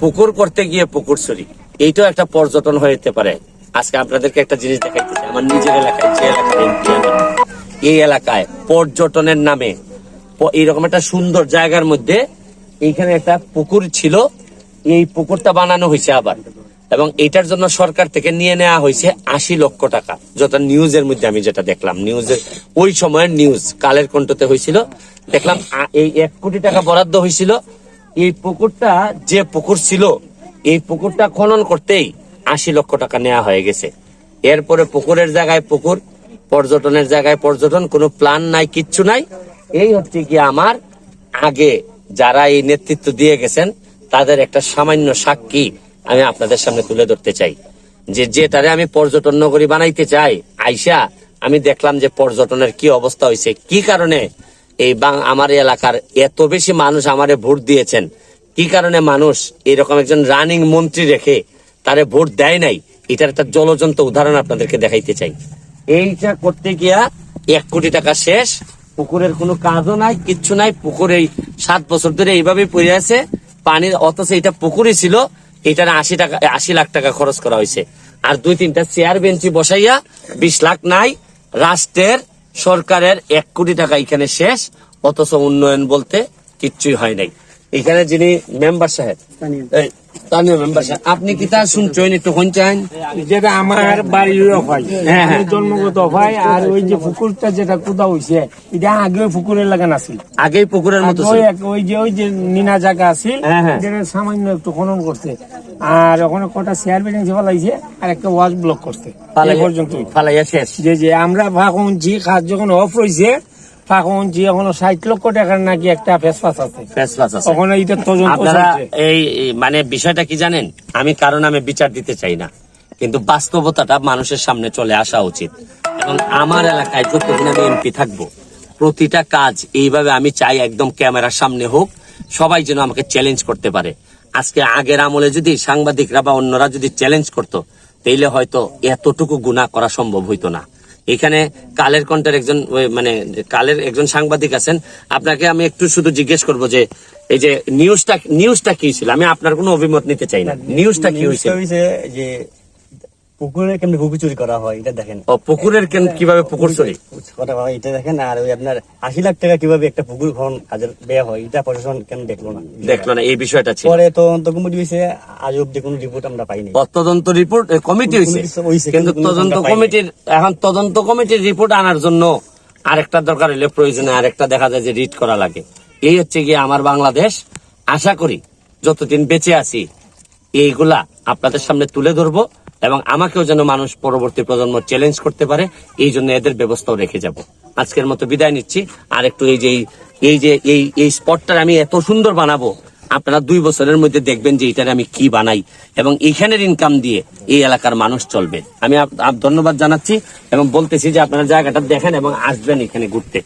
পুকুর করতে গিয়ে পুকুর চুরি। এইটাও একটা পর্যটন হইতে পারে। আজকে আপনাদেরকে একটা জিনিস দেখাইতেছি। আমার নিজের এলাকায়, যে এলাকায় এই এলাকায় পর্যটনের নামে এইরকম একটা সুন্দর জায়গার মধ্যে এইখানে একটা পুকুর ছিল। এই পুকুরটা বানানো হয়েছে আবার। এবং এটার জন্য সরকার থেকে নিয়ে নেওয়া হয়েছে আশি লক্ষ টাকা। যত নিউজের মধ্যে আমি যেটা দেখলাম, নিউজের ওই সময়ের নিউজ, কালের কণ্ঠতে হয়েছিল। দেখলাম এই এক কোটি টাকা বরাদ্দ হয়েছিল। এই পুকুরটা যে পুকুর ছিল, এই পুকুরটা খনন করতেই আশি লক্ষ টাকা নেওয়া হয়ে গেছে। এরপরে পুকুরের জায়গায় পুকুর, পর্যটনের জায়গায় পর্যটন, কোনো প্ল্যান নাই, কিচ্ছু নাই। এই হচ্ছে কি আমার আগে যারা এই নেতৃত্ব দিয়ে গেছেন, তাদের একটা সামান্য সাক্ষী আমি আপনাদের সামনে তুলে ধরতে চাই। যে যেটারে আমি পর্যটন নগরী বানাইতে চাই, আইসা আমি দেখলাম যে পর্যটনের কি অবস্থা হয়েছে কি কারণে এই বাং- আমার এলাকার এত বেশি মানুষ আমারে ভোট দিয়েছেন। কি কারণে মানুষ এরকম একজন রানিং মন্ত্রী রেখে তারে ভোট দেয় নাই? এটার একটা জলজন্ত উদাহরণ আপনাদেরকে দেখাইতে চাই। এইটা করতে গিয়া এক কোটি টাকা শেষ, পুকুরের কোনো কাজও নাই, কিচ্ছু নাই, পুকুর এই সাত বছর ধরে এইভাবেই পড়ে আছে। পানির অথচ এটা পুকুরই ছিল, এটার আশি টাকা, আশি লাখ টাকা খরচ করা হয়েছে। আর দুই তিনটা চেয়ার বেঞ্চি বসাইয়া বিশ লাখ নাই, রাষ্ট্রের সরকারের এক কোটি টাকা এখানে শেষ অথচ উন্নয়ন বলতে কিচ্ছুই হয় নাই। এখানে যিনি মেম্বার সাহেব এই, মেম্বার সাহেব আপনি কি তা শুনছেন একটু শুনছেন যেটা আমার বাড়ির অফাই হ্যাঁ, হ্যাঁ। আমি জন্মগত অফাই আর ওই যে পুকুরটা যেটা কোদা হইছে এটা আগে ওই পুকুরের লাগান আছিল। আগেই পুকুরের মতো ওই যে ওই যে নিনা জায়গা আছিল হ্যাঁ। যেটা সামান্য একটু খনন করছে। আর ওখানে কটা চেয়ার বিল্ডিং ফেলাইছে আর একটা ওয়াশ ব্লক করছে। পর্যন্ত ফালাইয়া শেষ। যে যে আমরা ফাঁকুঞ্চি খাত যখন অফ রয়েছে ফাঁকুঞ্চি ওখানে ষাট লক্ষ টাকার নাকি একটা ফেসফাস আছে। ফেসলাস আছে। ওখানে এটা তদন্ত আপনারা এই মানে বিষয়টা কি জানেন? আমি কারণ আমি বিচার দিতে চাই না। কিন্তু বাস্তবতাটা মানুষের সামনে চলে আসা উচিত। এবং আমার এলাকায় যতদিন আমি এমপি থাকব প্রতিটা কাজ এইভাবে আমি চাই একদম ক্যামেরার সামনে হোক সবাই যেন আমাকে চ্যালেঞ্জ করতে পারে। আজকে আগের আমলে যদি সাংবাদিকরা বা অন্যরা যদি চ্যালেঞ্জ করতো তাইলে হয়তো এতটুকু গুণা করা সম্ভব হইতো না। এখানে কালের কন্টার একজন ওই মানে কালের একজন সাংবাদিক আছেন। আপনাকে আমি একটু শুধু জিজ্ঞেস করব যে এই যে নিউজটা নিউজটা কি ছিল? আমি আপনার কোনো অভিমত নিতে চাই না। নিউজটা কি হয়েছে? যে পুকুরে কেমনি পুকুর চুরি করা হয় এটা দেখেন। ও পুকুরের কেন- কীভাবে পুকুর চুরি? করা হয় এটা দেখেন আর ওই আপনার আশি লাখ টাকা কীভাবে একটা পুকুর খনন কাজের ব্যয় হয় এটা প্রশাসন কেন দেখল না? দেখল না এই বিষয়টা ছিল। পরে তদন্ত কমিটি হয়েছে আজ অব্দি কোনো রিপোর্ট আমরা পাইনি। তদন্ত রিপোর্ট কমিটি হয়েছে? কিন্তু কিন্তু তদন্ত কমিটির এখন তদন্ত কমিটির রিপোর্ট আনার জন্য আরেকটা দরকার হলে প্রয়োজনে আরেকটা দেখা যায় যে রিড করা লাগে। এই হচ্ছে গিয়ে আমার বাংলাদেশ। আশা করি যতদিন বেঁচে আছি এইগুলা আপনাদের সামনে তুলে ধরবো। এবং আমাকেও যেন মানুষ পরবর্তী প্রজন্ম চ্যালেঞ্জ করতে পারে, এই জন্য এদের ব্যবস্থাও রেখে যাব। আজকের মতো বিদায় নিচ্ছি। আর একটু এই যে এই যে, এই এই স্পটটা আমি এত সুন্দর বানাবো, আপনারা দুই বছরের মধ্যে দেখবেন যে এটার আমি কি বানাই। এবং এখানের ইনকাম দিয়ে এই এলাকার মানুষ চলবে। আমি ধন্যবাদ জানাচ্ছি এবং বলতেছি যে আপনারা জায়গাটা দেখেন এবং আসবেন এখানে ঘুরতে।